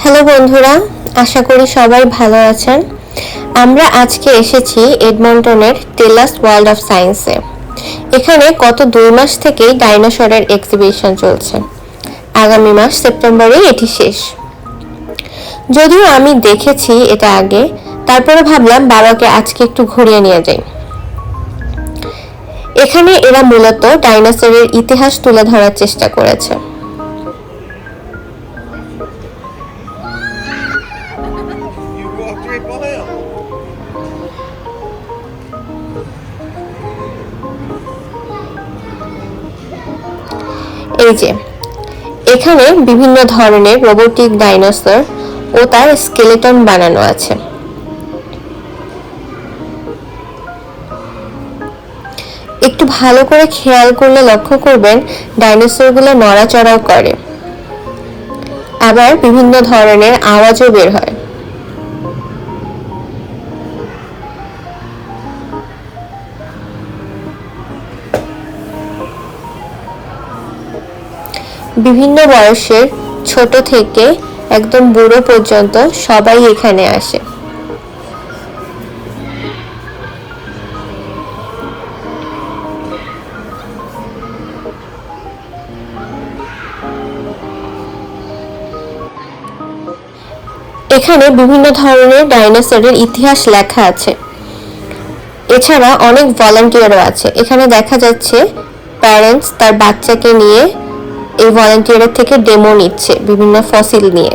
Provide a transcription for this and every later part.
Hello বন্ধুরা, আশা করি সবাই ভালো আছেন। আমরা আজকে এসেছি এডমন্টনের টেলাস ওয়ার্ল্ড অফ সায়েন্সে। এখানে গত দুই মাস থেকেই ডাইনোসরের এক্সিবিশন চলছে। আগামী মাস সেপ্টেম্বরে এটি শেষ। যদিও আমি দেখেছি এটা আগে, তারপরে ভাবলাম বাবাকে আজকে একটু ঘুরিয়ে নিয়ে যাই। এখানে এরা মূলত ডাইনোসরের ইতিহাস তুলে ধরার চেষ্টা করেছে। যে এখানে বিভিন্ন ধরনের রোবোটিক ডাইনোসর ও তার স্কেলেটন বানানো আছে। একটু ভালো করে খেয়াল করলে লক্ষ্য করবেন ডাইনোসরগুলো নড়াচড়াও করে। আবার বিভিন্ন ধরনের আওয়াজও বের হয়। বিভিন্ন বয়সের ছোট থেকে একদম বুড়ো পর্যন্ত সবাই এখানে আসে। এখানে বিভিন্ন ধরনের ডাইনোসরের ইতিহাস লেখা আছে। এছাড়া অনেক ভলান্টিয়ারও আছে। এখানে দেখা যাচ্ছে প্যারেন্টস তার বাচ্চাকে নিয়ে এই ভলান্টিয়ারের থেকে ডেমো নিচ্ছে বিভিন্ন ফসিল নিয়ে।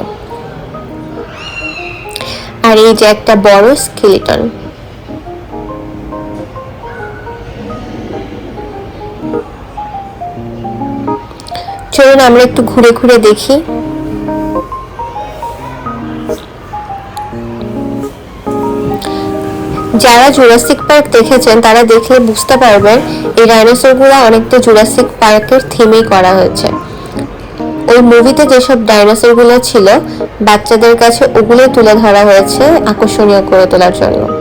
আর এই যে একটা বড় স্কেলিটন চলুন আমরা একটু ঘুরে ঘুরে দেখি। যারা জুরাসিক পার্ক দেখেছেন, তারা দেখলে বুঝতে পারবেন, এই ডাইনোসরগুলো অনেকটা জুরাসিক পার্কের থিমেই করা হয়েছে। ওই মুভিতে যেসব ডাইনোসরগুলো ছিল, বাচ্চাদের কাছে ওগুলো তুলে ধরা হয়েছে, আকর্ষণীয় করে তোলার জন্য।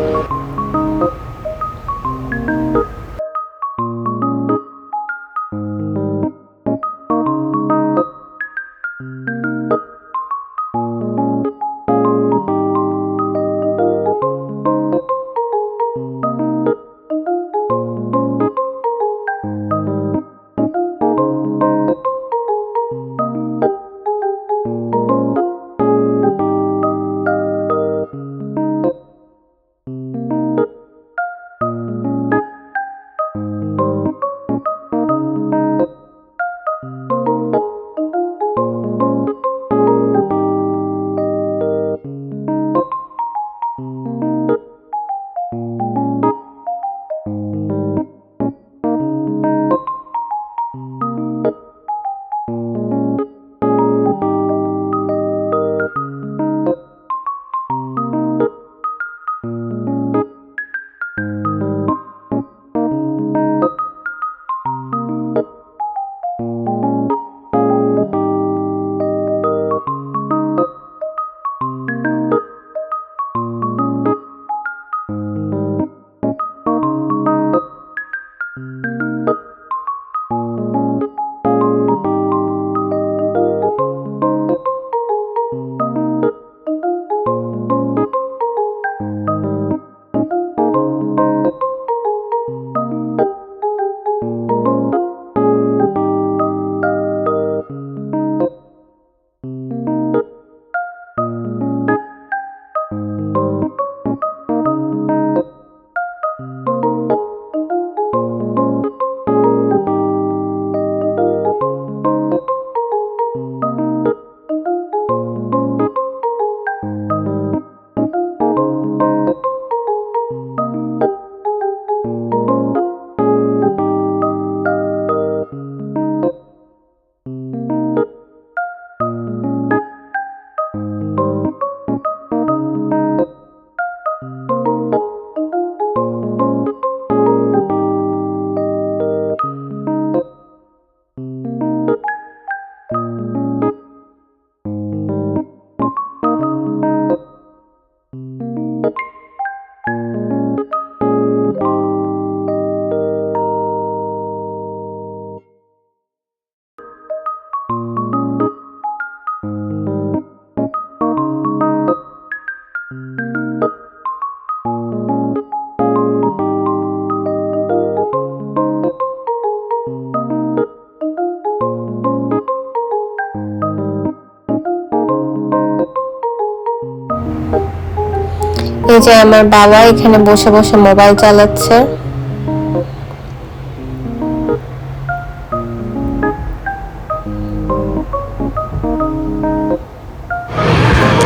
এই যে আমার বাবা এখানে বসে বসে মোবাইল চালাচ্ছে।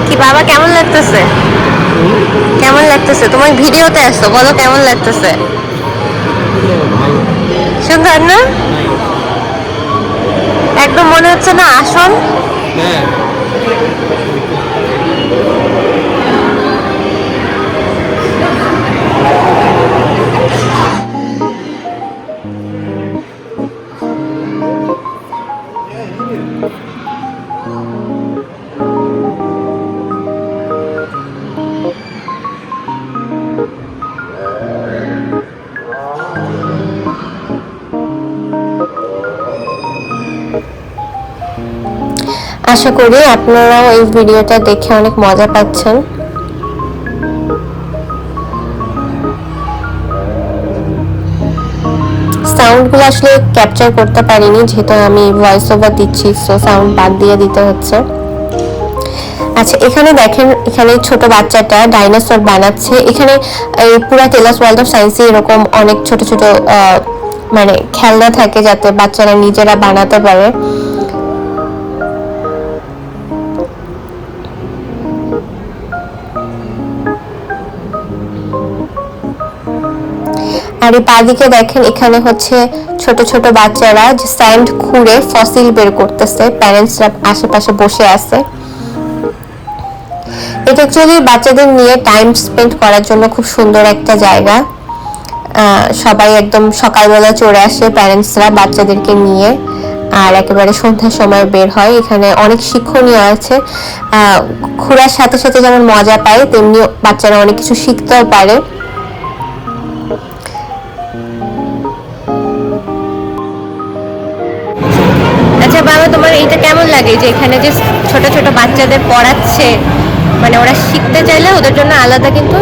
কি বাবা কেমন লাগতেছে? কেমন লাগতেছে? তোমার ভিডিওতে আসতো বলো কেমন লাগতেছে? সুন্দর না? একদম মনে হচ্ছে না আসল? হ্যাঁ। আশা করি আপনারাও এই ভিডিওটা দেখে অনেক মজা পাচ্ছেন। সাউন্ডগুলো আসলে ক্যাপচার করতে পারিনি, যেহেতু আমি ভয়েস ওভার দিচ্ছি সো সাউন্ড বাদ দিয়ে দিতে হচ্ছে। আচ্ছা এখানে দেখেন, এখানে ছোট বাচ্চাটা ডাইনোসর বানাচ্ছে। এখানে এই পুরা টেলাস ওয়ার্ল্ড অফ সায়েন্সে এরকম অনেক ছোট ছোট মানে খেলনা থাকে যাতে বাচ্চারা নিজেরা বানাতে পারে। আর এই বাদিকে দেখেন, এখানে হচ্ছে ছোট ছোট বাচ্চারা যে স্যান্ড খুঁড়ে ফসিল বের করতেছে, প্যারেন্টসরা আশেপাশে বসে আছে। এটা অ্যাকচুয়ালি বাচ্চাদের নিয়ে টাইম স্পেন্ড করার জন্য খুব সুন্দর একটা জায়গা। সবাই একদম সকালবেলা চলে আসে প্যারেন্টসরা বাচ্চাদেরকে নিয়ে, আর একেবারে সন্ধ্যার সময় বের হয়। এখানে অনেক শিক্ষণীয় আছে। ঘোরার সাথে সাথে যেমন মজা পায়, তেমনি বাচ্চারা অনেক কিছু শিখতেও পারে। যে এখানে যে ছোট ছোট বাচ্চাদের পড়াচ্ছে মানে ওরা শিখতে চাইলে ওদের জন্য আলাদা কিন্তু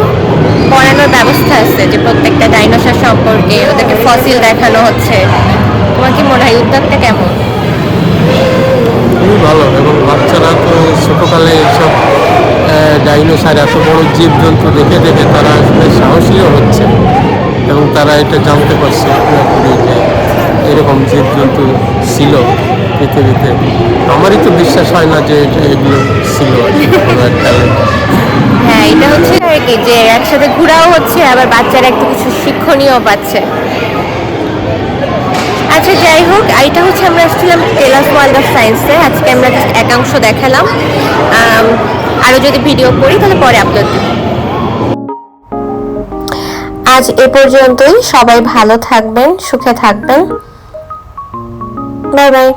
পড়ানোর ব্যবস্থা আছে যে প্রত্যেকটা ডাইনোসর সম্পর্কে ওদেরকে ফসিল দেখানো হচ্ছে। তোমার কি মনে হয় উদ্যোগটা কেমন? ভালো, এবং বাচ্চারা তো ছোটোকালে এইসব ডাইনোসার এত বড় জীবজন্তু দেখে দেখে তারা আসলে সাহসীও হচ্ছে, এবং তারা এটা জানতে পারছে পুরোপুরি যে এরকম জীবজন্তু ছিল। পৃথিবীতে আমারই তো বিশ্বাস হয় না যে এগুলো ছিল কোনো একটা হ্যাঁ এটা হচ্ছে আর কি যে একসাথে ঘোরাও হচ্ছে আবার বাচ্চারা একটু কিছু শিক্ষণীয় পাচ্ছে। আচ্ছা যাই হোক এটা হচ্ছে আমরা আসছিলাম টেলাস ওয়ার্ল্ড অফ সায়েন্সে আজকে আমরা just একাংশ দেখালাম। আম, আরও যদি ভিডিও করি তাহলে পরে আপলোড দেব আজ এ পর্যন্তই। সবাই ভালো থাকবেন সুখে থাকবেন। Bye bye.